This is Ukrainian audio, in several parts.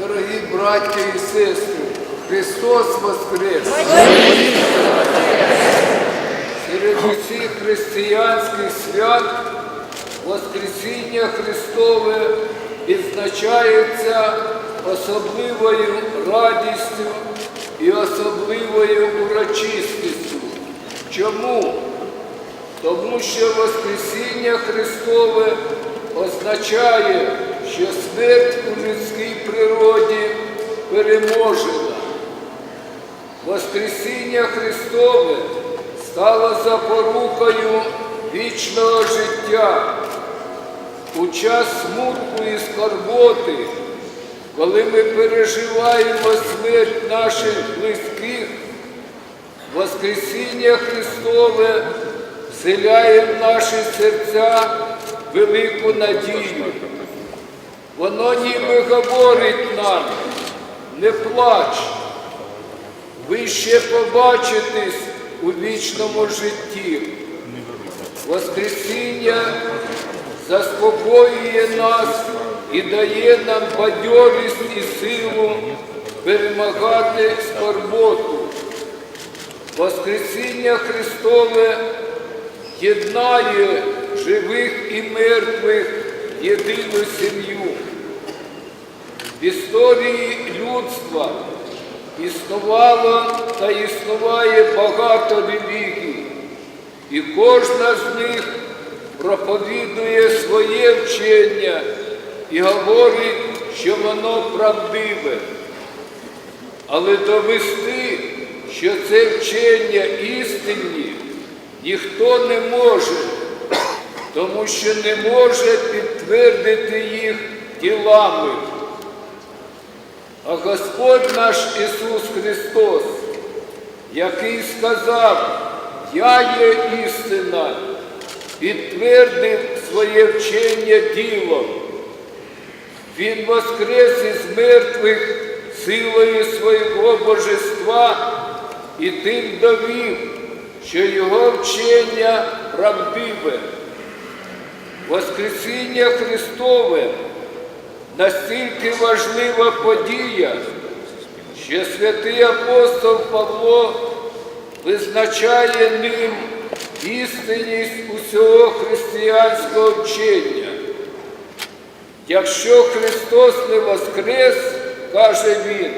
Дорогі браття і сестри, Христос Воскрес! Серед усіх християнських свят Воскресіння Христове відзначається особливою радістю і особливою урочистістю. Чому? Тому що Воскресіння Христове означає, що смерть у людській природі переможена. Воскресіння Христове стало запорукою вічного життя. У час смутку і скорботи, коли ми переживаємо смерть наших близьких, Воскресіння Христове вселяє в наші серця велику надію. Воно ніби говорить нам, не плач, ви ще побачитесь у вічному житті. Воскресіння заспокоює нас і дає нам бадьорість і силу перемагати скорботу. Воскресіння Христове єднає живих і мертвих єдину сім'ю. В історії людства існувало та існуває багато релігій, і кожна з них проповідує своє вчення і говорить, що воно правдиве. Але довести, що це вчення істинні, ніхто не може, тому що не може підтвердити їх ділами. А Господь наш Ісус Христос, який сказав, Я є істина, підтвердив своє вчення ділом. Він воскрес із мертвих силою свого божества і тим довів, що його вчення правдиве. Воскресіння Христове настільки важлива подія, що святий апостол Павло визначає ним істинність усього християнського вчення. Якщо Христос не воскрес, каже Він,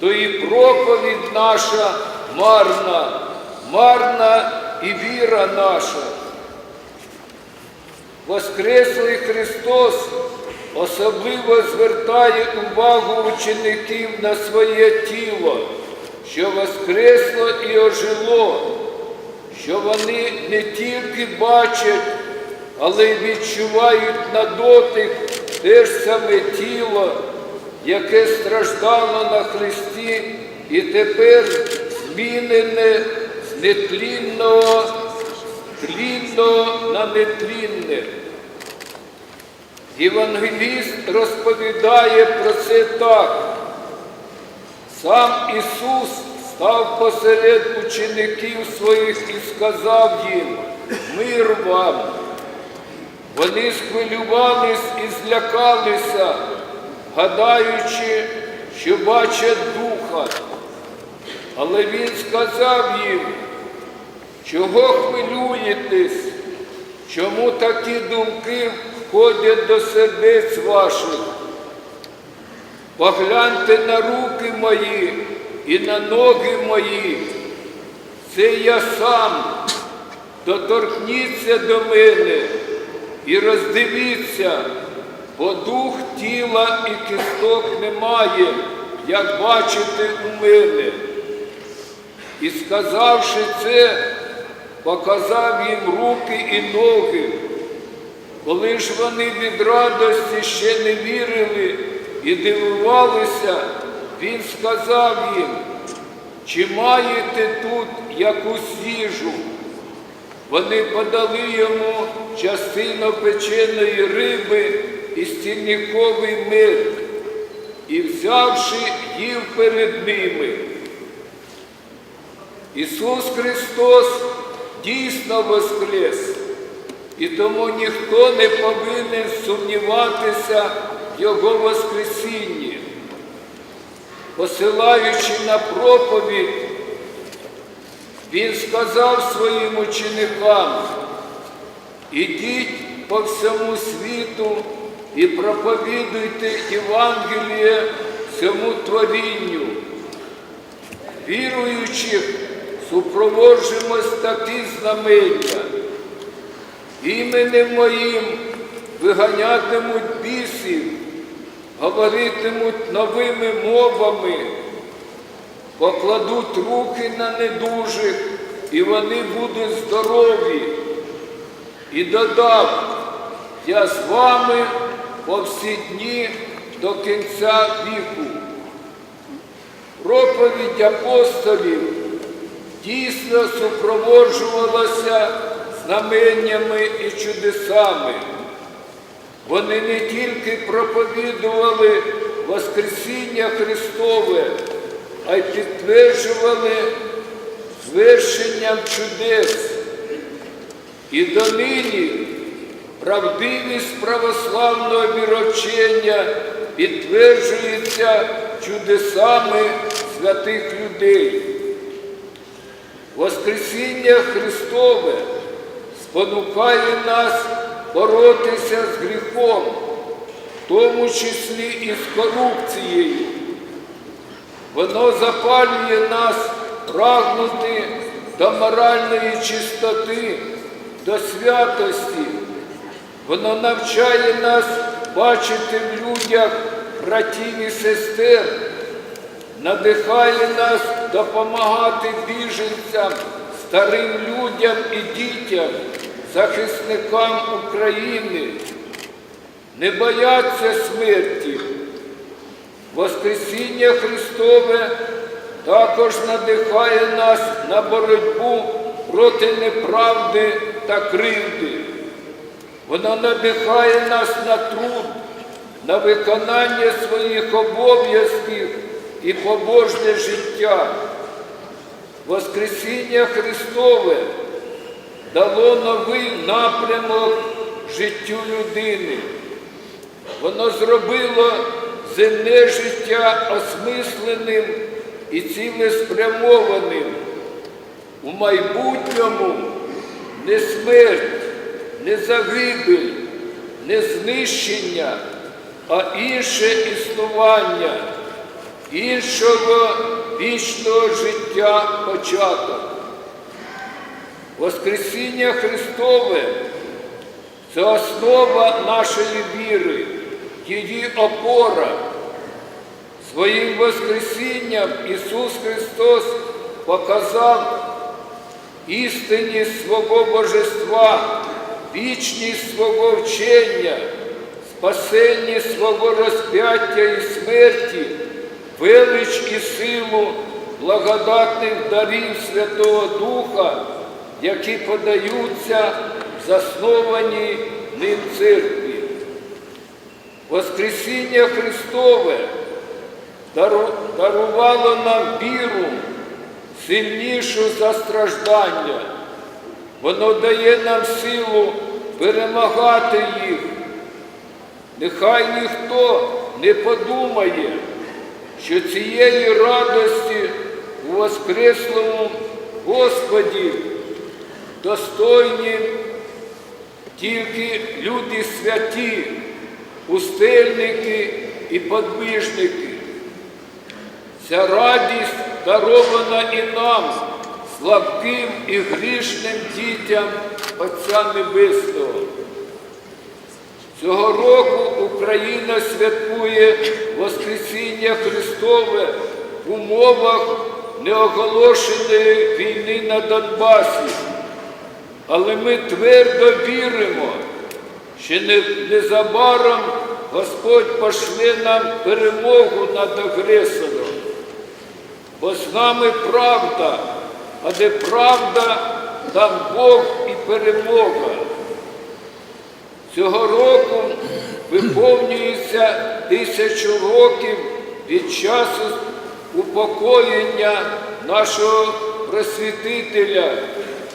то і проповідь наша марна, марна і віра наша. Воскреслий Христос особливо звертає увагу учеників на своє тіло, що воскресло і ожило, що вони не тільки бачать, але й відчувають на дотик те ж саме тіло, яке страждало на Христі і тепер змінене з нетлінного, тлінного на нетлінне. Євангеліст розповідає про це так. Сам Ісус став посеред учеників своїх і сказав їм, мир вам. Вони схвилювались і злякалися, гадаючи, що бачать духа. Але він сказав їм, чого хвилюєтесь, чому такі думки входять до сердець ваших? Погляньте на руки мої і на ноги мої. Це я сам. Доторкніться до мене і роздивіться, бо дух тіла і кісток немає, як бачите у мене. І сказавши це, показав їм руки і ноги. Коли ж вони від радості ще не вірили і дивувалися, він сказав їм, чи маєте тут якусь їжу? Вони подали йому частину печеної риби і стільниковий мир, і, взявши, їв перед ними. Ісус Христос дійсно воскрес, і тому ніхто не повинен сумніватися в Його Воскресінні. посилаючи на проповідь, він сказав своїм ученикам, ідіть по всьому світу і проповідуйте Євангеліє всьому творінню. Віруючих супроводжуємось такі знамення. Іменем моїм виганятимуть бісів, говоритимуть новими мовами, покладуть руки на недужих, і вони будуть здорові. І додав, я з вами по всі дні до кінця віку. Проповідь апостолів дійсно супроводжувалася знаменнями і чудесами. Вони не тільки проповідували Воскресіння Христове, а й підтверджували звершенням чудес. І донині правдивість православного віровчення підтверджується чудесами святих людей. Воскресіння Христове спонукає нас боротися з гріхом, в тому числі і з корупцією. Воно запалює нас прагнути до моральної чистоти, до святості. Воно навчає нас бачити в людях братів і сестер, надихає нас допомагати біженцям, старим людям і дітям, захисникам України, не бояться смерті. Воскресіння Христове також надихає нас на боротьбу проти неправди та кривди. Воно надихає нас на труд, на виконання своїх обов'язків і побожне життя. Воскресіння Христове дало новий напрямок життю людини. Воно зробило земне життя осмисленим і цілеспрямованим. У майбутньому не смерть, не загибель, не знищення, а інше існування, іншого вічного життя початок. Воскресіння Христове це основа нашої віри, її опора. Своїм Воскресінням Ісус Христос показав істинність свого божества, вічність свого вчення, спасенність свого розп'яття і смерті, велич і силу благодатних дарів Святого Духа, які подаються в заснованій ним церкві. Воскресіння Христове дарувало нам віру, сильнішу за страждання. Воно дає нам силу перемагати їх. Нехай ніхто не подумає, що цієї радості у Воскреслому Господі достойні тільки люди святі, пустельники і подвижники. Ця радість дарована і нам, слабким і грішним дітям Отця Небесного. Цього року Україна святкує Воскресіння Христове в умовах неоголошеної війни на Донбасі. Але ми твердо віримо, що незабаром Господь пошле нам перемогу над агресором. Бо з нами правда, а де правда, там Бог і перемога. Цього року виповнюється тисячу років від часу упокоєння нашого просвітителя,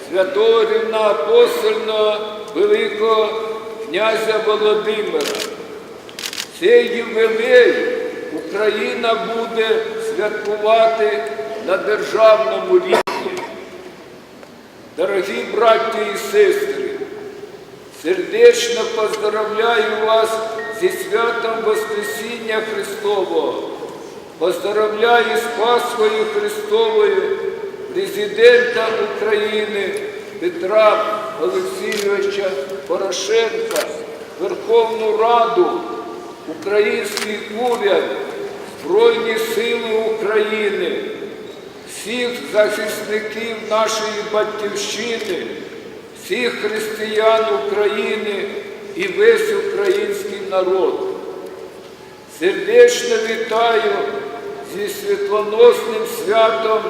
святого рівноапостольного Великого князя Володимира. Цей ювілей Україна буде святкувати на державному рівні. Дорогі браті і сестри, сердечно поздравляю вас зі святом Воскресіння Христового. Поздравляю з Пасхою Христовою президента України Петра Олексійовича Порошенка, Верховну Раду, український уряд, Збройні Сили України, всіх захисників нашої батьківщини, всіх християн України і весь український народ. Сердечно вітаю зі світлоносним святом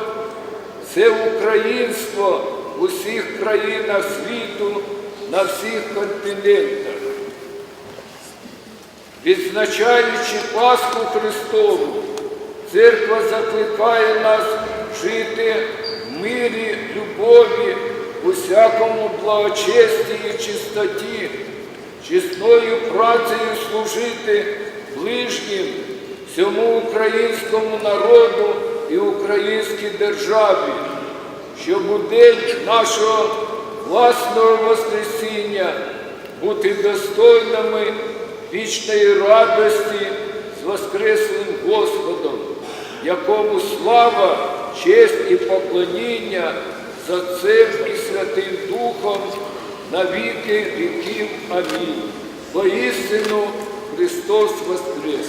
це українство в усіх країнах світу на всіх континентах. Відзначаючи Пасху Христову, церква закликає нас жити в мирі, любові, усякому благочесті і чистоті, чесною працею служити ближнім всьому українському народу і українській державі, щоб у день нашого власного Воскресіння бути достойними вічної радості з Воскреслим Господом, якому слава, честь і поклоніння за Отцем і Святим Духом на віки віків. Амінь. Воістину Христос Воскрес!